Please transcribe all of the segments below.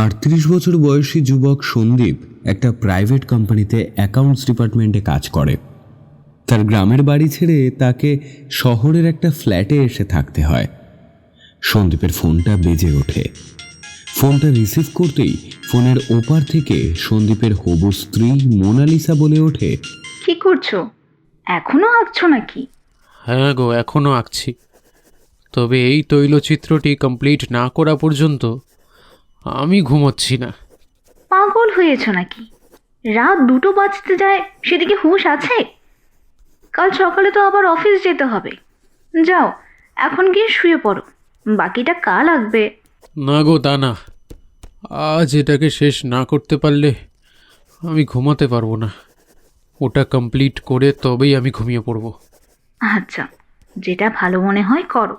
আটত্রিশ বছর বয়সী যুবক সন্দীপ একটা প্রাইভেট কোম্পানিতে অ্যাকাউন্টস ডিপার্টমেন্টে কাজ করে। তার গ্রামের বাড়ি ছেড়ে তাকে শহরের একটা ফ্ল্যাটে এসে থাকতে হয়। সন্দীপের ফোনটা বেজে ওঠে। ফোনটা রিসিভ করতেই ফোনের ওপার থেকে সন্দীপের হবু স্ত্রী মোনালিসা বলে ওঠে কি করছ? এখনও আঁকছো নাকি? হ্যাঁ গো এখনও আঁকছি। তবে এই তৈলচিত্রটি কমপ্লিট না করা পর্যন্ত আমি ঘুমোচ্ছি না। পাগল হয়েছো নাকি? রাত দুটো বাজতে যায় সেদিকে হুঁশ আছে? কাল সকালে তো আবার অফিস যেতে হবে। যাও এখন গিয়ে শুয়ে পড়ো। বাকিটা কাল আসবে। না গো তা না। আজ এটাকে শেষ না করতে পারলে আমি ঘুমাতে পারব না। ওটা কমপ্লিট করে তবেই আমি ঘুমিয়ে পড়ব। আচ্ছা যেটা ভালো মনে হয় করো।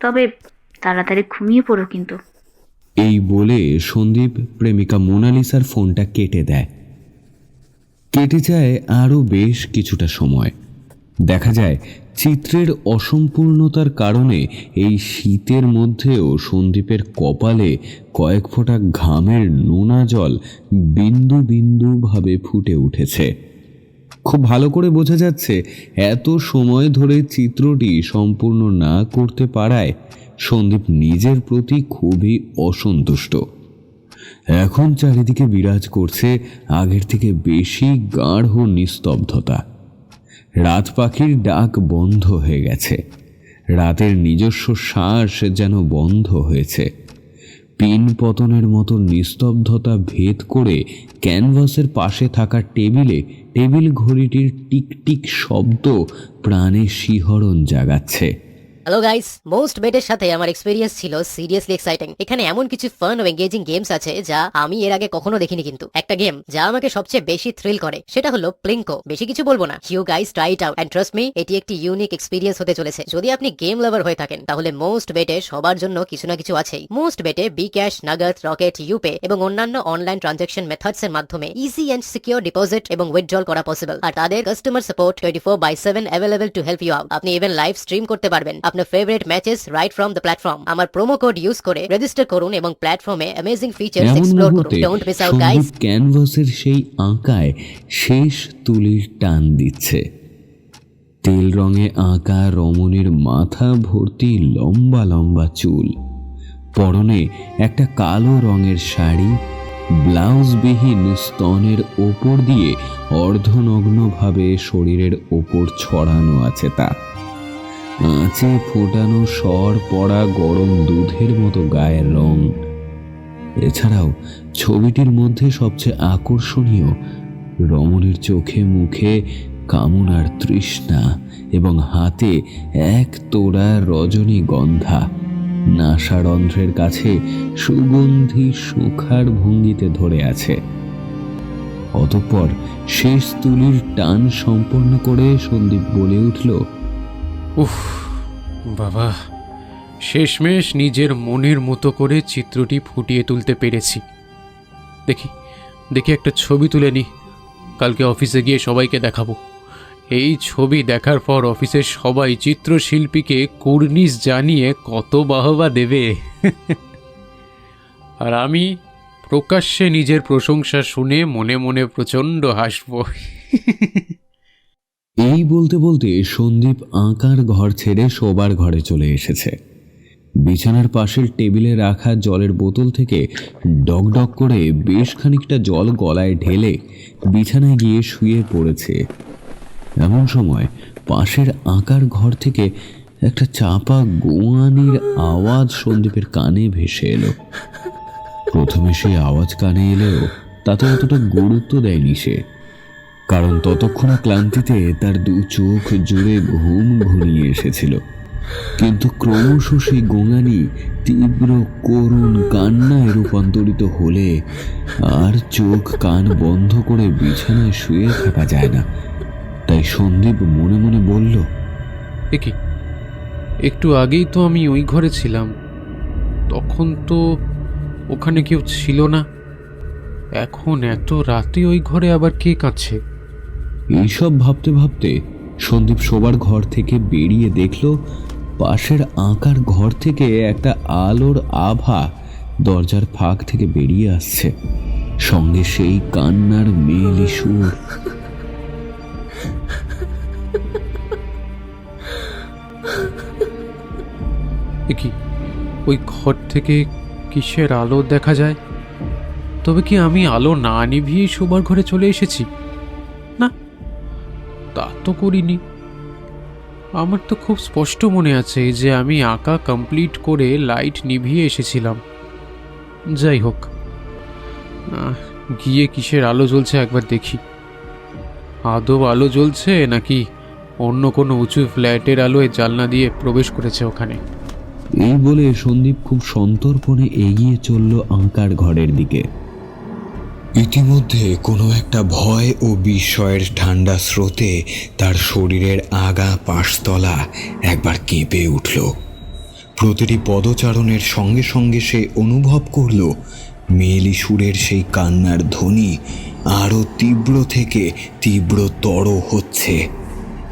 তবে তাড়াতাড়ি ঘুমিয়ে পড়ো কিন্তু। এই বলে সন্দীপ প্রেমিকা মোনালিসার ফোনটা কেটে দেয়। কেটে যায় আরও বেশ কিছুটা সময়। দেখা যায় চিত্রের অসম্পূর্ণতার কারণে এই শীতের মধ্যেও সন্দীপের কপালে কয়েক ফোঁটা ঘামের নোনা জল বিন্দু বিন্দুভাবে ফুটে উঠেছে। খুব ভালো করে বোঝা যাচ্ছে এত সময় ধরে চিত্রটি সম্পূর্ণ না করতে পারায় সন্দীপ নিজের প্রতি খুবই অসন্তুষ্ট। এখন চারিদিকে বিরাজ করছে আগের থেকে বেশি গাঢ় নিস্তব্ধতা। রাত পাখির ডাক বন্ধ হয়ে গেছে। রাতের নিজস্ব শ্বাস যেন বন্ধ হয়েছে। পিন পতনের মতো নিস্তব্ধতা ভেদ করে ক্যানভাসের পাশে থাকা টেবিলে টেবিল ঘড়িটির টিকটিক শব্দ প্রাণে শিহরণ জাগাচ্ছে। হ্যালো গাইস মোস্ট বেটের সাথে আমার এক্সপিরিয়েন্স ছিল সিরিয়াসলি এক্সাইটিং এখানে এমন কিছু ফান ও এঙ্গেজিং গেমস আছে যা আমি এর আগে কখনো দেখিনি কিন্তু। একটা গেম যা আমাকে সবচেয়ে বেশি থ্রিল করে, সেটা হলো প্লিঙ্কো বেশি কিছু বলব না। You guys try it out and trust me এটি একটি ইউনিক এক্সপিরিয়েন্স হতে চলেছে। যদি আপনি গেম লাভার হয়ে থাকেন, তাহলে মোস্ট বেটে সবার জন্য কিছু না কিছু আছেই। মোস্ট বেটে বি ক্যাশ নাগত রকেট ইউপে এবং অন্যান্য অনলাইন ট্রানজাকশন মেথডস এর মাধ্যমে ইজি এন্ড সিকিউর ডিপোজিট এবং উইথড্রল করা পসিবল আর তাদের customer support twenty four by seven available to help you out আপনি ইভেন লাইভ স্ট্রিম করতে পারবেন। আপনার favourite matches right from the platform আমার প্রোমো কোড ইউজ করে রেজিস্টার করুন এবং প্ল্যাটফর্মে অ্যামেজিং ফিচার্স এমন এক্সপ্লোর করুন। ডোন্ট মিস আউট গাইস ক্যানভাসের সেই আঁকায় শেষ তুলির টান দিচ্ছে। তেল রঙে আঁকা রমণীর মাথা ভর্তি লম্বা লম্বা চুল। পরনে একটা কালো রঙের শাড়ি ব্লাউজবিহীন স্তনের ওপর দিয়ে অর্ধনগ্নভাবে শরীরের ওপর ছড়ানো আছে তা। আঁচে ফোটানো সর পড়া গরম দুধের মতো গায়ের রং। এছাড়াও ছবিটির মধ্যে সবচেয়ে আকর্ষণীয় রমণীর চোখে মুখে কামনার তৃষ্ণা এবং হাতে এক তোড়া রজনীগন্ধা নাসারন্ধ্রের কাছে সুগন্ধি সুখার ভঙ্গিতে ধরে আছে। অতঃপর শেষ তুলির টান সম্পন্ন করে সন্দীপ বলে উঠল উফ, বাবা, শেষমেশ নিজের মনের মতো করে চিত্রটি ফুটিয়ে তুলতে পেরেছি। দেখি দেখি একটা ছবি তুলে নি কালকে অফিসে গিয়ে সবাইকে দেখাবো। এই ছবি দেখার পর অফিসের সবাই চিত্রশিল্পীকে কুর্নিশ জানিয়ে কত বাহবা দেবে। আর আমি প্রকাশ্যে নিজের প্রশংসা শুনে মনে মনে প্রচণ্ড হাসবো। এই বলতে বলতে সন্দীপ আঁকার ঘর ছেড়ে শোবার ঘরে চলে এসেছে। বিছানার পাশের টেবিলে রাখা জলের বোতল থেকে ডক করে বেশ খানিকটা জল গলায় ঢেলে বিছানায় গিয়ে শুয়ে পড়েছে। এমন সময় পাশের আঁকার ঘর থেকে একটা চাপা গোয়ানির আওয়াজ সন্দীপের কানে ভেসে এলো। প্রথমে সেই আওয়াজ কানে এলেও তাতে অতটা গুরুত্ব দেয়নি সে। কারণ ততক্ষণে ক্লান্তিতে তার দু চোখ জুড়ে ঘুম ঘনিয়ে এসেছিল। কিন্তু ক্রমশ সেই গোঙানি তীব্র করুণ কান্নায় রূপান্তরিত হলে আর চোখ কান বন্ধ করে বিছানায় শুয়ে থাকা যায় না। তাই সন্দীপ মনে মনে বলল একে একটু আগেই তো আমি ওই ঘরে ছিলাম। তখন তো ওখানে কেউ ছিল না। এখন এত রাতে ওই ঘরে আবার কে কাছে এইসব ভাবতে ভাবতে সন্দীপ শোবার ঘর থেকে বেরিয়ে দেখল পাশের আঁকার ঘর থেকে একটা আলোর আভা দরজার ফাঁক থেকে বেরিয়ে আসছে। সঙ্গে সেই কান্নার মেয়েলি সুর কি? ওই ঘর থেকে কিসের আলো দেখা যায়? তবে কি আমি আলো না নিভিয়ে শোবার ঘরে চলে এসেছি? তা তো করিনি। আমার তো খুব স্পষ্ট মনে আছে যে আমি আঁকা কমপ্লিট করে লাইট নিভিয়ে এসেছিলাম। যাই হোক গিয়ে কিসের আলো জ্বলছে একবার দেখি। আদৌ আলো জ্বলছে নাকি অন্য কোনো উঁচু ফ্ল্যাটের আলোয় জালনা দিয়ে প্রবেশ করেছে ওখানে? এই বলে সন্দীপ খুব সন্তর্পণে এগিয়ে চলল আঁকার ঘরের দিকে। ইতিমধ্যে কোনো একটা ভয় ও বিস্ময়ের ঠান্ডা স্রোতে তার শরীরের আগা পাশতলা একবার কেঁপে উঠল। প্রতিটি পদচারণের সঙ্গে সঙ্গে সে অনুভব করল মেয়েলি সুরের সেই কান্নার ধ্বনি আরও তীব্র থেকে তীব্রতর হচ্ছে।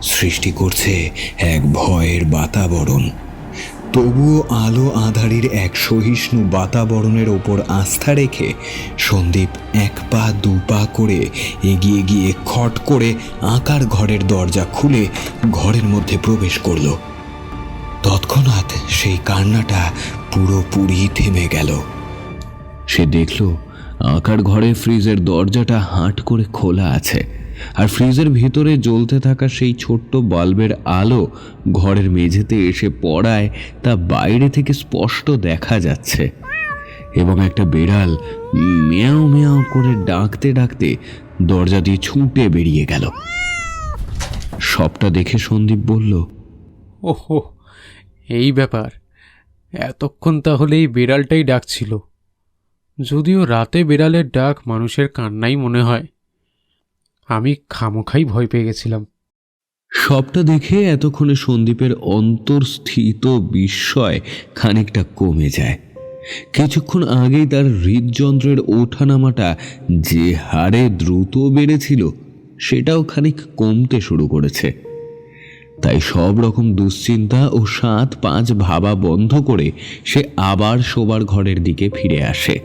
সৃষ্টি করছে এক ভয়ের বাতাবরণ। তবুও আলো আধারির এক সহিষ্ণু বাতাবরণের ওপর আস্থা রেখে সন্দীপ এক পা, দু পা করে এগিয়ে গিয়ে খট করে আঁকার ঘরের দরজা খুলে ঘরের মধ্যে প্রবেশ করল। তৎক্ষণাৎ সেই কান্নাটা পুরোপুরি থেমে গেল। সে দেখল আঁকার ঘরে ফ্রিজের দরজাটা হাট করে খোলা আছে। আর ফ্রিজের ভিতরে জ্বলতে থাকা সেই ছোট্ট বাল্বের আলো ঘরের মেঝেতে এসে পড়ায় তা বাইরে থেকে স্পষ্ট দেখা যাচ্ছে। এবং একটা বেড়াল মেয়াও মেয়াও করে ডাকতে ডাকতে দরজা দিয়ে ছুটে বেরিয়ে গেল। সবটা দেখে সন্দীপ বলল, ওহো, এই ব্যাপার। এতক্ষণ তাহলে এই বিড়ালটাই ডাকছিল। যদিও রাতে বিড়ালের ডাক মানুষের কান্নাই মনে হয়। আমি খামোখাই ভয় পেয়ে গেছিলাম। সবটা দেখে এতক্ষণে সন্দীপের অন্তর্স্থিত বিস্ময় খানিকটা কমে যায়। কিছুক্ষণ আগেই তার হৃদযন্ত্রের ওঠানামাটা যে হারে দ্রুত বেড়েছিল, সেটাও খানিক কমতে শুরু করেছে। তাই সব রকম দুশ্চিন্তা ও সাত পাঁচ ভাবা বন্ধ করে সে আবার শোবার ঘরের দিকে ফিরে আসে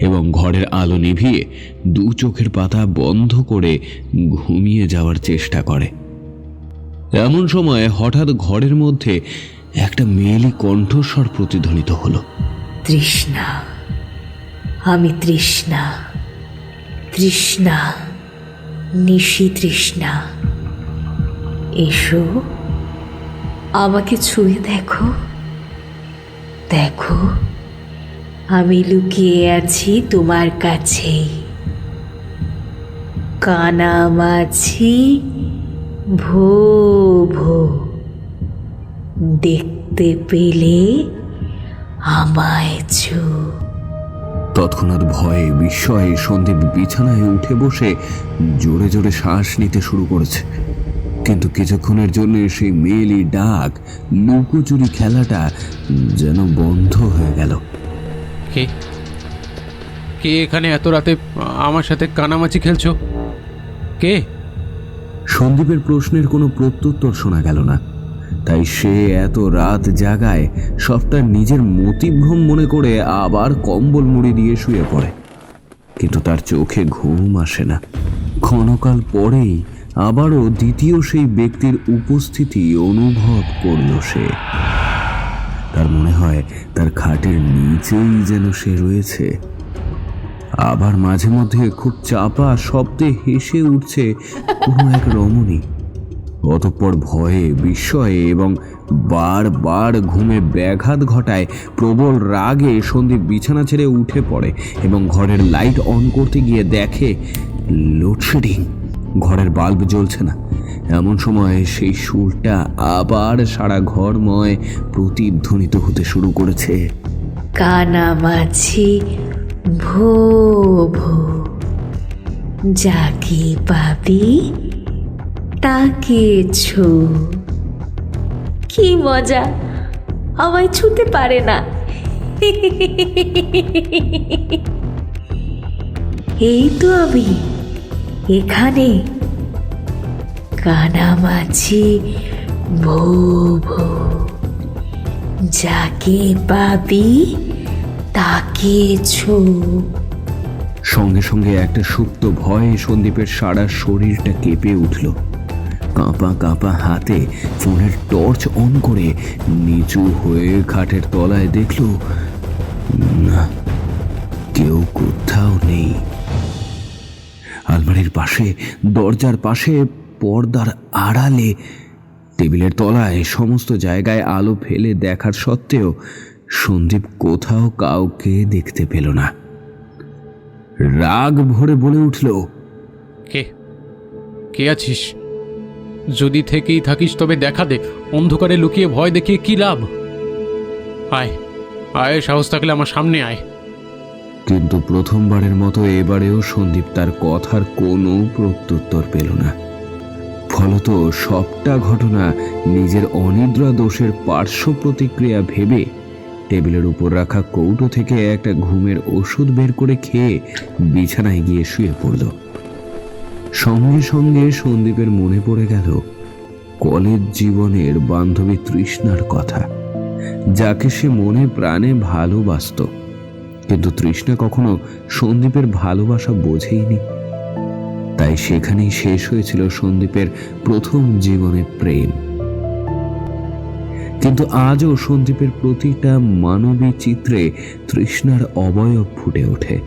এবং ঘরের আলো নিভিয়ে দু চোখের পাতা বন্ধ করে ঘুমিয়ে যাওয়ার চেষ্টা করে। এমন সময় হঠাৎ ঘরের মধ্যে একটা মেয়েলি কণ্ঠস্বর প্রতিধ্বনিত হলো। তৃষ্ণা, আমি তৃষ্ণা তৃষ্ণা, নিশি তৃষ্ণা, এসো। আমাকে ছুঁয়ে দেখো। দেখো, আমি লুকিয়ে আছি তোমার কাছেই। কানামাছি ভো ভো। দেখতে পেলে আমায় ছু। তৎক্ষণাৎ ভয়ে, বিস্ময়ে সন্দীপ বিছানায় উঠে বসে জোরে জোরে শ্বাস নিতে শুরু করেছে। কিন্তু কিছুক্ষণের জন্য সেই মেয়েলি ডাক লুকোচুরি খেলাটা যেন বন্ধ হয়ে গেল। কে? কে এখানে এত রাতে আমার সাথে কানামাছি খেলছো? কে? সন্দীপের প্রশ্নের কোনো প্রত্যুত্তর শোনা গেল না। তাই সে এত রাত জাগায় সবটা নিজের মতিভ্রম মনে করে আবার কম্বল মুড়ি দিয়ে শুয়ে পড়ে। কিন্তু তার চোখে ঘুম আসে না। ক্ষণকাল পরেই আবারও দ্বিতীয় সেই ব্যক্তির উপস্থিতি অনুভব করল সে। তার মনে হয় তার খাটের নিচেই যেন সে রয়েছে। আবার মাঝে মধ্যে খুব চাপা শব্দে হেসে উঠছে কোনো এক রমণী। অতঃপর ভয়ে, বিস্ময়ে এবং বারবার ঘুমে ব্যাঘাত ঘটায় প্রবল রাগে সন্দীপ বিছানা ছেড়ে উঠে পড়ে এবং ঘরের লাইট অন করতে গিয়ে দেখে, লোডশেডিং। ঘরের বাল্ব জ্বলছে না। এমন সময় সেই সুরটা আবার সারা ঘরময় প্রতিধ্বনিত হতে শুরু করেছে। কানামাছি ভো ভো। যাকে পাবি তাকে ছো। কি মজা, আমায় ছুতে পারে না। এই তো আমি এখানে কানামাছি ভো ভো যাকে পাবি তাকে তাকিয়েছো সঙ্গে সঙ্গে একটা সুপ্ত ভয়ে সন্দীপের সারা শরীরটা কেঁপে উঠল। কাঁপা কাঁপা হাতে ফোনের টর্চ অন করে নিচু হয়ে খাটের তলায় দেখল, না, কেউ কোথাও নেই। আলমারির পাশে, দরজার পাশে, পর্দার আড়ালে, টেবিলের তলায়, সমস্ত জায়গায় আলো ফেলে দেখার সত্ত্বেও সন্দীপ কোথাও কাউকে দেখতে পেল না। রাগ ভরে বলে উঠল, কে? কে আছিস? যদি থেকেই থাকিস, তবে দেখা দে, অন্ধকারে লুকিয়ে ভয় দেখিয়ে কি লাভ? আয় আয়, সাহস থাকলে আমার সামনে আয়। কিন্তু প্রথমবারের মতো এবারেও সন্দীপ তার কথার কোনো প্রত্যুত্তর পেল না। ফলত সবটা ঘটনা নিজের অনিদ্রা দোষের পার্শ্ব প্রতিক্রিয়া ভেবে টেবিলের উপর রাখা কৌটো থেকে একটা ঘুমের ওষুধ বের করে খেয়ে বিছানায় গিয়ে শুয়ে পড়ল। সঙ্গে সঙ্গে সন্দীপের মনে পড়ে গেল কলেজ জীবনের বান্ধবী তৃষ্ণার কথা, যাকে সে মনে প্রাণে ভালোবাসত। কিন্তু তৃষ্ণা কখনো সন্দীপের ভালোবাসা বোঝেইনি। তাই সেখানেই শেষ হয়েছিল সন্দীপের প্রথম জীবনের প্রেম। কিন্তু আজও সন্দীপের প্রতিটা মানবী চিত্রে তৃষ্ণার অবয়ব ফুটে ওঠে।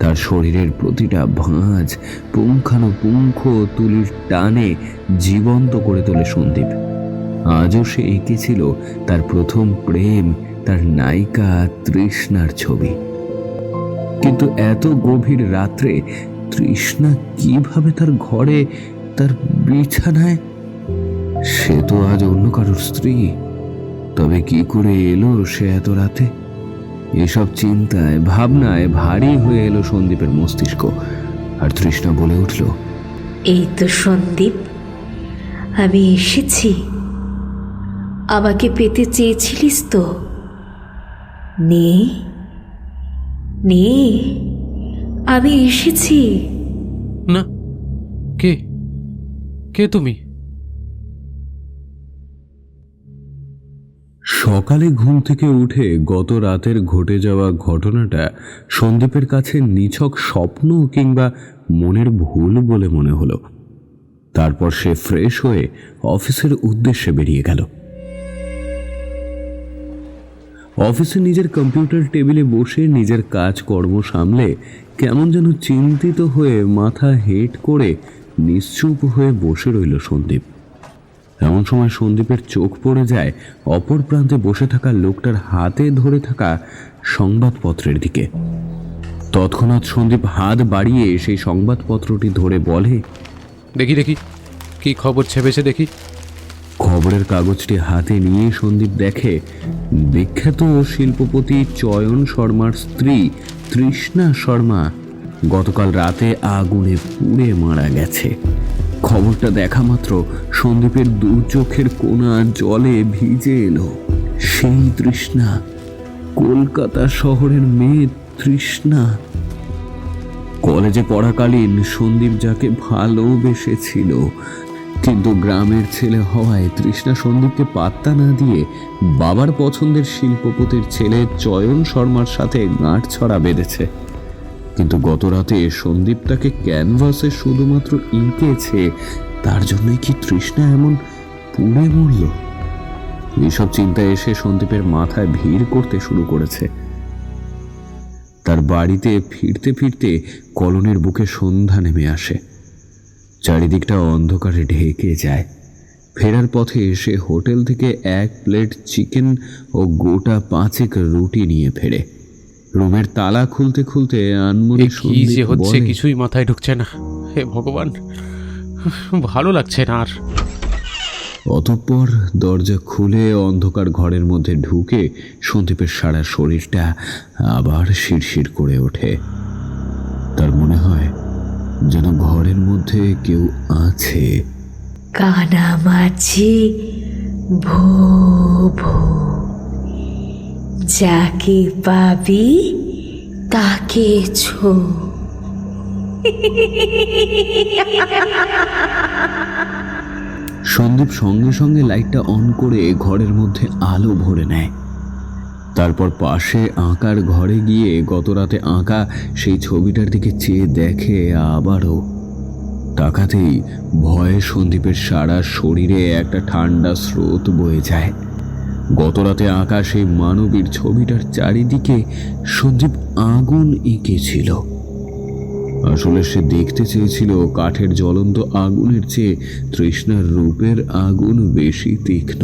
তার শরীরের প্রতিটা ভাঁজ পুঙ্খানুপুঙ্খ তুলির টানে জীবন্ত করে তোলে সন্দীপ। আজও সে এঁকেছিল তার প্রথম প্রেম, তার নায়িকা তৃষ্ণার ছবি। কিন্তু এত গভীর রাত্রে তৃষ্ণা কীভাবে তার ঘরে, তার বিছানায়? সে তো আজ অন্য কারোর স্ত্রী। তবে কি করে এলো সে এত রাতে? এসব চিন্তায়, ভাবনায় ভারী হয়ে এলো সন্দীপের মস্তিষ্ক। আর তৃষ্ণা বলে উঠল, এই তো সন্দীপ, আমি এসেছি। আমাকে পেতে চেয়েছিলিস তো? নে। নে আমি এসেছি। না কে? কে তুমি? সকালে ঘুম থেকে উঠে গত রাতের ঘটে যাওয়া ঘটনাটা সন্দীপের কাছে নিছক স্বপ্ন কিংবা মনের ভুল বলে মনে হলো। তারপর সে ফ্রেশ হয়ে অফিসের উদ্দেশ্যে বেরিয়ে গেল। অফিসে নিজের কম্পিউটার টেবিলে বসে নিজের কাজকর্ম সামলে কেমন যেন চিন্তিত হয়ে মাথা হেট করে নিশ্চুপ হয়ে বসে রইল সন্দীপ। এমন সময় সন্দীপের চোখ পড়ে যায় অপর প্রান্তে বসে থাকা লোকটার হাতে ধরে থাকা সংবাদপত্রের দিকে। তৎক্ষণাৎ সন্দীপ হাত বাড়িয়ে সেই সংবাদপত্রটি ধরে বলে, দেখি দেখি, কি খবর ছেপেছে দেখি। খবরের কাগজটি হাতে নিয়ে সন্দীপ দেখে, বিখ্যাত শিল্পপতি চয়ন শর্মার স্ত্রী তৃষ্ণা শর্মা গতকাল রাতে আগুনে পুড়ে মারা গেছে। খবরটা দেখা মাত্র সন্দীপের দু চোখের কোনা জলে ভিজে এলো। সেই তৃষ্ণা, কলকাতা শহরের মেয়ে তৃষ্ণা। কলেজে পড়াকালীন সন্দীপ যাকে ভালোবেসেছিল কিন্তু গ্রামের ছেলে হওয়ায় তৃষ্ণা সন্দীপকে পাত্তা না দিয়ে বাবার পছন্দের শিল্পপতির ছেলে চয়ন শর্মার সাথে গাঁট ছড়া বেঁধেছে। কিন্তু গত রাতে সন্দীপ তাকে ক্যানভাসে শুধুমাত্র ইঁকেছে, তার জন্যই কি তৃষ্ণা এমন পুড়ে মরল? এইসব চিন্তা এসে সন্দীপের মাথায় ভিড় করতে শুরু করেছে। তার বাড়িতে ফিরতে ফিরতে কলনের বুকে সন্ধ্যা নেমে আসে। চারিদিকটা অন্ধকারে ঢেকে যায়। ফেরার পথে সে হোটেল থেকে এক প্লেট চিকেন ও গোটা পাঁচেক রুটি নিয়ে ফেরে। রুমের তালা খুলতে খুলতে আনমনে কি যে হচ্ছে কিছুই মাথায় ঢুকছে না। হে ভগবান ভালো লাগছে না আর। অতঃপর দরজা খুলে অন্ধকার ঘরের মধ্যে ঢুকে সন্দীপের সারা শরীরটা আবার শিরশির করে ওঠে। তার মনে হয় যেন ঘরের মধ্যে কেউ আছে। কানামাছি ভো ভো। যাকে পাবি তাকে ছো। সন্দীপ সঙ্গে সঙ্গে লাইটটা অন করে ঘরের মধ্যে আলো ভরে নেয়। তারপর পাশে আঁকার ঘরে গিয়ে গত রাতে আঁকা সেই ছবিটার দিকে চেয়ে দেখে আবারও। তাকাতেই ভয়ে সন্দীপের সারা শরীরে একটা ঠান্ডা স্রোত বয়ে যায়। গত রাতে আঁকা সেই মানবীর ছবিটার চারিদিকে সন্দীপ আগুন এঁকেছিল। আসলে সে দেখতে চেয়েছিল কাঠের জ্বলন্ত আগুনের চেয়ে তৃষ্ণার রূপের আগুন বেশি তীক্ষ্ণ।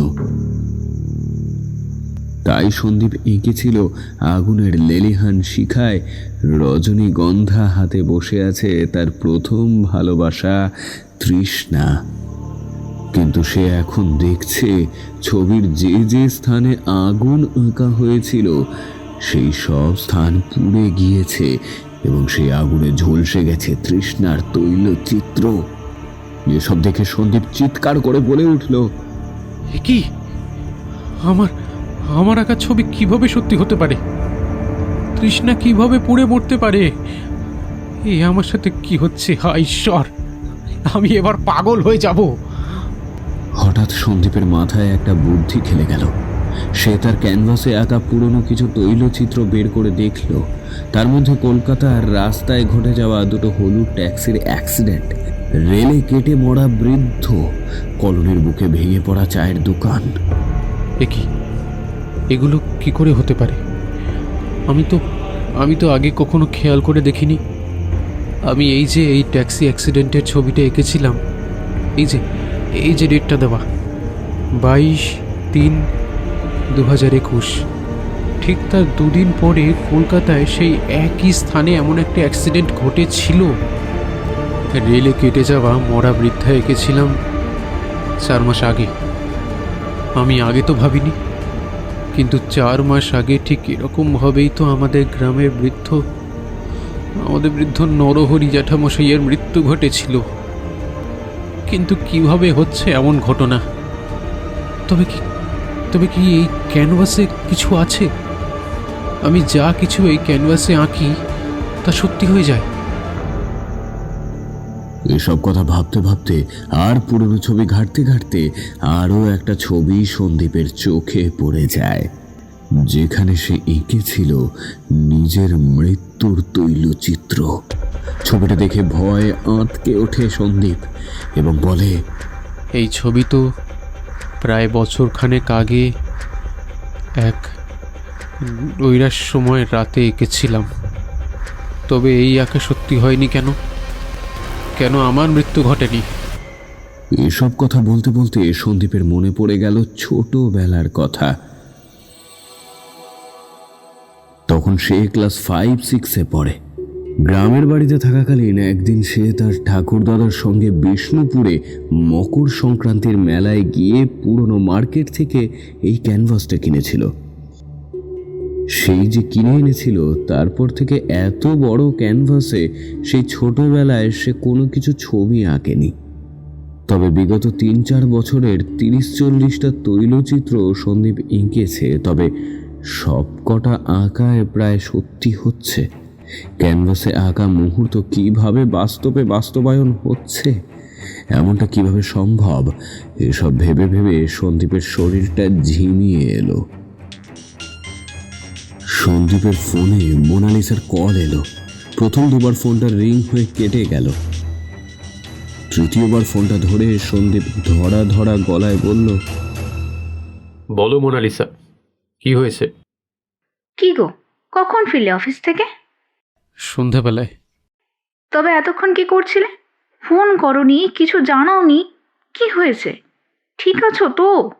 তাই সন্দীপ এঁকেছিল আগুনের লেলিহান শিখায়। রজনীগন্ধা হাতে বসে আছে তার প্রথম ভালোবাসা তৃষ্ণা। কিন্তু সে এখন দেখছে ছবির যে যে স্থানে আগুন আঁকা হয়েছিল, সেই সব স্থান পুড়ে গিয়েছে এবং সেই আগুনে ঝলসে গেছে তৃষ্ণার তৈল চিত্র এসব দেখে সন্দীপ চিৎকার করে বলে উঠল কি? আমার আমার আঁকা ছবি কীভাবে সত্যি হতে পারে? তৃষ্ণা কীভাবে পুড়ে মরতে পারে? এ আমার সাথে কি হচ্ছে? হায় ঈশ্বর! আমি এবার পাগল হয়ে যাব। হঠাৎ সন্দীপের মাথায় একটা বুদ্ধি খেলে গেল। সে তার ক্যানভাসে আঁকা পুরনো কিছু তৈলচিত্র বের করে দেখল। তার মধ্যে কলকাতার রাস্তায় ঘটে যাওয়া দুটো হলুদ ট্যাক্সির অ্যাক্সিডেন্ট। রেলে কেটে মরা বৃদ্ধ কলোনির বুকে ভেঙে পড়া চায়ের দোকান। এ কি? এগুলো কি করে হতে পারে? আমি তো আমি তো আগে কখনো খেয়াল করে দেখিনি। আমি এই যে এই ট্যাক্সি অ্যাক্সিডেন্টের ছবিটা এঁকেছিলাম, এই যে এই যে ডেটটা দেওয়া, বাইশ তিন দু হাজার একুশ। ঠিক তার দুদিন পরে কলকাতায় সেই একই স্থানে এমন একটা অ্যাক্সিডেন্ট ঘটেছিল। রেলে কেটে যাওয়া মরা বৃদ্ধা এঁকেছিলাম চার মাস আগে। আমি আগে তো ভাবিনি। কিন্তু চার মাস আগে ঠিক এরকমভাবেই তো আমাদের গ্রামের বৃদ্ধ, আমাদের বৃদ্ধ নরহরি জ্যাঠামশাইয়ের মৃত্যু ঘটেছিল। কিন্তু কীভাবে হচ্ছে এমন ঘটনা? তবে কি তবে কি এই ক্যানভাসে কিছু আছে? আমি যা কিছু এই ক্যানভাসে আঁকি, তা সত্যি হয়ে যায়? এসব কথা ভাবতে ভাবতে আর পুরনো ছবি ঘাটতে ঘাটতে আরও একটা ছবি সন্দীপের চোখে পড়ে যায়। যেখানে সে এঁকেছিল নিজের মৃত্যুর তৈলচিত্র। ছবিটা দেখে ভয় আঁতকে ওঠে সন্দীপ এবং বলে, এই ছবি তো প্রায় বছরখানেক আগে এক রৈরার সময় রাতে এঁকেছিলাম। তবে এই আঁকা সত্যি হয়নি কেন? কেন আমার মৃত্যু ঘটেনি? এসব কথা বলতে বলতে সন্দীপের মনে পড়ে গেল ছোটবেলার কথা। তখন সে ক্লাস ফাইভ, সিক্সে পড়ে। গ্রামের বাড়িতে থাকাকালীন একদিন সে তার ঠাকুরদাদার সঙ্গে বিষ্ণুপুরে মকর সংক্রান্তির মেলায় গিয়ে পুরনো মার্কেট থেকে এই ক্যানভাসটা কিনেছিল। সেই যে কিনে এনেছিল, তারপর থেকে এত বড় ক্যানভাসে সেই ছোটবেলায় সে কোনো কিছু ছবি আঁকেনি। তবে বিগত তিন চার বছরের তিরিশ চল্লিশটা তৈলচিত্র সন্দীপ এঁকেছে, তবে সব কটা আঁকায় প্রায় সত্যি হচ্ছে। ক্যানভাসে আঁকা মুহূর্ত কীভাবে বাস্তবে বাস্তবায়ন হচ্ছে, এমনটা কীভাবে সম্ভব, এসব ভেবে ভেবে সন্দীপের শরীরটা ঝিমিয়ে এলো। সন্দীপের ফোনে মোনালিসার কল এলো। প্রথম দুবার ফোনটা রিং হয়ে কেটে গেল। তৃতীয়বার ফোনটা ধরে সন্দীপ ধরা ধরা গলায় বলল বলো মোনালিসা কি হয়েছে? কি গো কখন ফিরলে অফিস থেকে? সন্ধ্যাবেলায় তবে এতক্ষণ কি করছিলে? ফোন করনি কিছু জানাওনি কি হয়েছে? ঠিক আছো তো?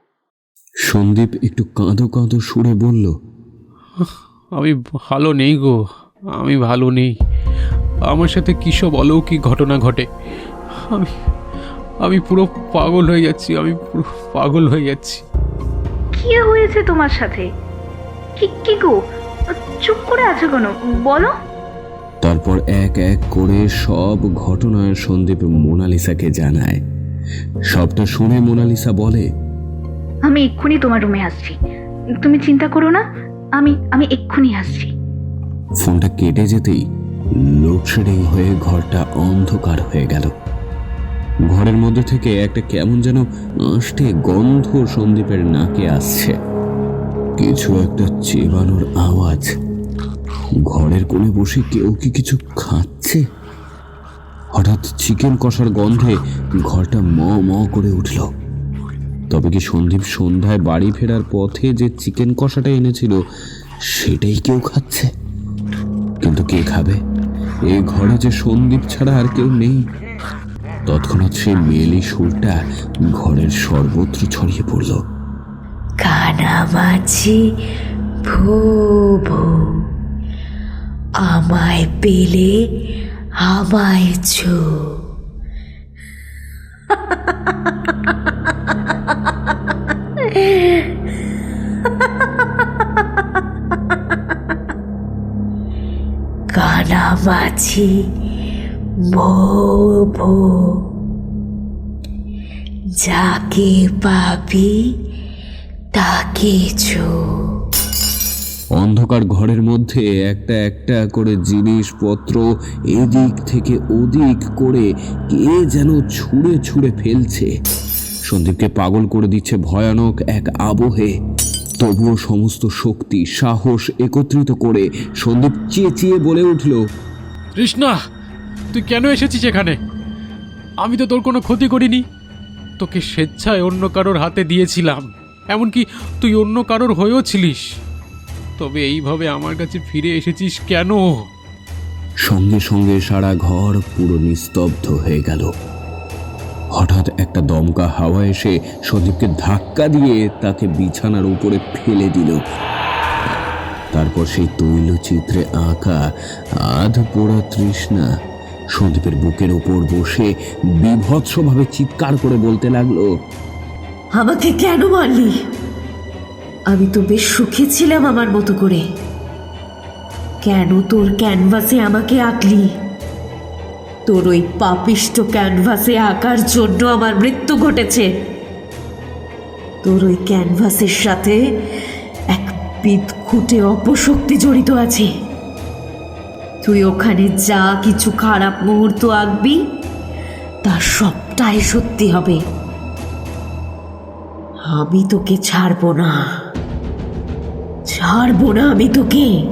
সন্দীপ একটু কাঁদো কাঁদো সুরে বলল আমি ভালো নেই গো আমি ভালো নেই। আমার সাথে কিসব অলৌকিক ঘটনা ঘটে? আমি আমি পুরো পাগল হয়ে যাচ্ছি আমি পুরো পাগল হয়ে যাচ্ছি। কি হয়েছে তোমার সাথে? কি কি গো? চুপ করে আছো কেন? বলো। তারপর এক এক করে সব ঘটনা সন্দীপ মোনালিসাকে জানায়। সবটা শুনে মোনালিসা বলে আমি এক্ষুনি তোমার রুমে আসছি। তুমি চিন্তা করো না আমি আমি এক্ষুনি আসছি। ফোনটা কেটে যেতেই লোডশেডিং হয়ে ঘরটা অন্ধকার হয়ে গেল। ঘরের মধ্যে থেকে একটা কেমন যেন আষ্টে গন্ধ সন্দীপের নাকে আসছে। কিছু একটা চেবানোর আওয়াজ। ঘরের কোণে বসে কেউ কি কিছু খাচ্ছে? হঠাৎ চিকেন কষার গন্ধে ঘরটা ম ম করে উঠল। তবে কি সন্দীপ সন্ধ্যায় বাড়ি ফেরার পথে যে চিকেন কষাটা এনেছিল, সেটাই কেউ খাচ্ছে? কিন্তু কে খাবে? এই ঘরে যে সন্দীপ ছাড়া আর কেউ নেই। তৎক্ষণাৎ সেই মেলি সুরটা ঘরের সর্বত্র ছড়িয়ে পড়ল। কানামাছি ভো ভো আমায় পেলে আমায় ছো। কানামাছি ভো ভো যাকে পাবি, তাকে ছো। অন্ধকার ঘরের মধ্যে একটা একটা করে জিনিসপত্র এদিক থেকে ওদিক করে কে যেন ছুঁড়ে ছুঁড়ে ফেলছে। সন্দীপকে পাগল করে দিচ্ছে ভয়ানক এক আবহে। তবুও সমস্ত শক্তি সাহস একত্রিত করে সন্দীপ চেঁচিয়ে বলে উঠল কৃষ্ণা তুই কেন এসেছিস এখানে? আমি তো তোর কোনো ক্ষতি করিনি। তোকে স্বেচ্ছায় অন্য কারোর হাতে দিয়েছিলাম। এমনকি তুই অন্য কারোর হয়েও ছিলিস। তবে এইভাবে আমার কাছে ফিরে এসেছিস কেন? সঙ্গে সঙ্গে সারা ঘর পুরো নিস্তব্ধ হয়ে গেল। হঠাৎ একটা দমকা হাওয়া এসে সন্দীপকে ধাক্কা দিয়ে তাকে বিছানার উপরে ফেলে দিল। তারপর সেই তৈল চিত্রে আঁকা আধ পোড়া তৃষ্ণা সন্দীপের বুকের ওপর বসে বিভৎসভাবে চিৎকার করে বলতে লাগল, আমাকে কেন মারলি? আমি তো বেশ সুখী ছিলাম আমার মতো করে। কেন তোর ক্যানভাসে আমাকে আঁকলি? তোর ওই পাপিষ্ট ক্যানভাসে আঁকার জন্য আমার মৃত্যু ঘটেছে। তোর ওই ক্যানভাসের সাথে এক বিদঘুটে অপশক্তি জড়িত আছে। তুই ওখানে যা কিছু খারাপ মুহূর্ত আঁকবি, তা সবটাই সত্যি হবে। আমি তোকে ছাড়বো না। ছাড়বো না আমি তোকে।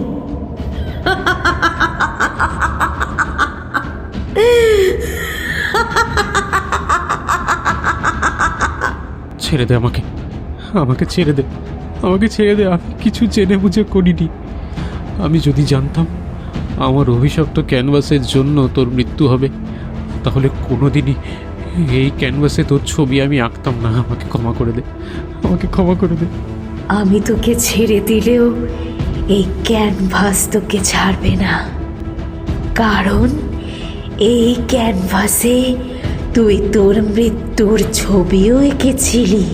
ছেড়ে দে আমাকে। আমাকে ছেড়ে দে। আমাকে ছেড়ে দে। আমি কিছু জেনে বুঝে করিনি। আমি যদি জানতাম আমার অভিশপ্ত ক্যানভাসের জন্য তোর মৃত্যু হবে, তাহলে কোনোদিনই এই ক্যানভাসে তোর ছবি আমি আঁকতাম না। আমাকে ক্ষমা করে দে। আমাকে ক্ষমা করে দে। আমি তোকে ছেড়ে দিলেও এই ক্যানভাস তোকে ছাড়বে না। কারণ এই ক্যানভাসে তুই তোর মৃত্যুর ছবিও এঁকেছিলি।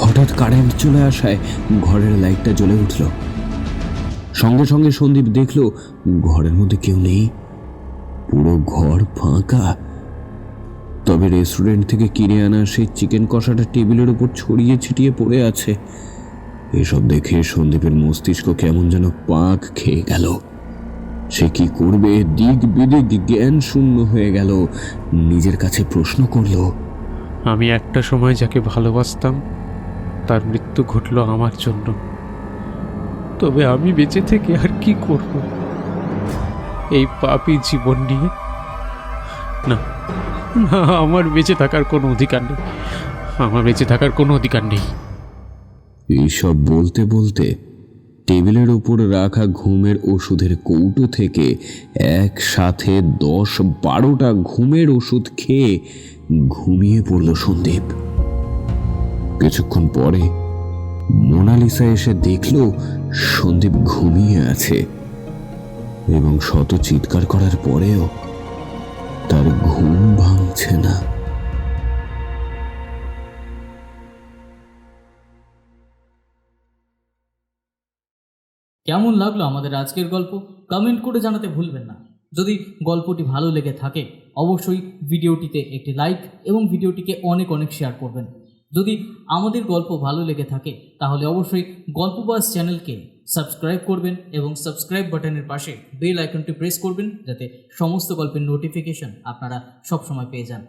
হঠাৎ কারেন্ট চলে আসায় ঘরের লাইটটা জ্বলে উঠল। সঙ্গে সঙ্গে সন্দীপ দেখল, ঘরের মধ্যে কেউ নেই। পুরো ঘর ফাঁকা। তবে রেস্টুরেন্ট থেকে কিনে আনা সেই চিকেন কষাটা টেবিলের উপর ছড়িয়ে ছিটিয়ে পড়ে আছে। এসব দেখে সন্দীপের মস্তিষ্ক কেমন যেন পাক খেয়ে গেল। সে কি করবে? দিক বিদিক জ্ঞান শূন্য হয়ে গেল। নিজের কাছে প্রশ্ন করল, আমি একটা সময় যাকে ভালোবাসতাম, তার মৃত্যু ঘটল আমার জন্য। তবে আমি বেঁচে থেকে আর কি করব? এই পাপি জীবন নিয়ে? না না, আমার বেঁচে থাকার কোনো অধিকার নেই। আমার বেঁচে থাকার কোনো অধিকার নেই। এইসব বলতে বলতে টেবিলের উপর রাখা ঘুমের ওষুধের কৌটো থেকে একসাথে দশ বারোটা ঘুমের ওষুধ খেয়ে ঘুমিয়ে পড়ল সন্দীপ। কিছুক্ষণ পরে মোনালিসা এসে দেখল সন্দীপ ঘুমিয়ে আছে এবং শত চিৎকার করার পরেও তার ঘুম ভাঙছে না। কেমন লাগল আমাদের আজকের গল্প? কমেন্ট করে জানাতে ভুলবেন না। যদি গল্পটি ভালো লেগে থাকে, অবশ্যই ভিডিওটিতে একটি লাইক এবং ভিডিওটিকে অনেক অনেক শেয়ার করবেন। যদি আমাদের গল্প ভালো লেগে থাকে, তাহলে অবশ্যই গল্পবাস চ্যানেলকে সাবস্ক্রাইব করবেন এবং সাবস্ক্রাইব বাটনের পাশে বেল আইকনটি প্রেস করবেন, যাতে সমস্ত গল্পের নোটিফিকেশন আপনারা সবসময় পেয়ে যান।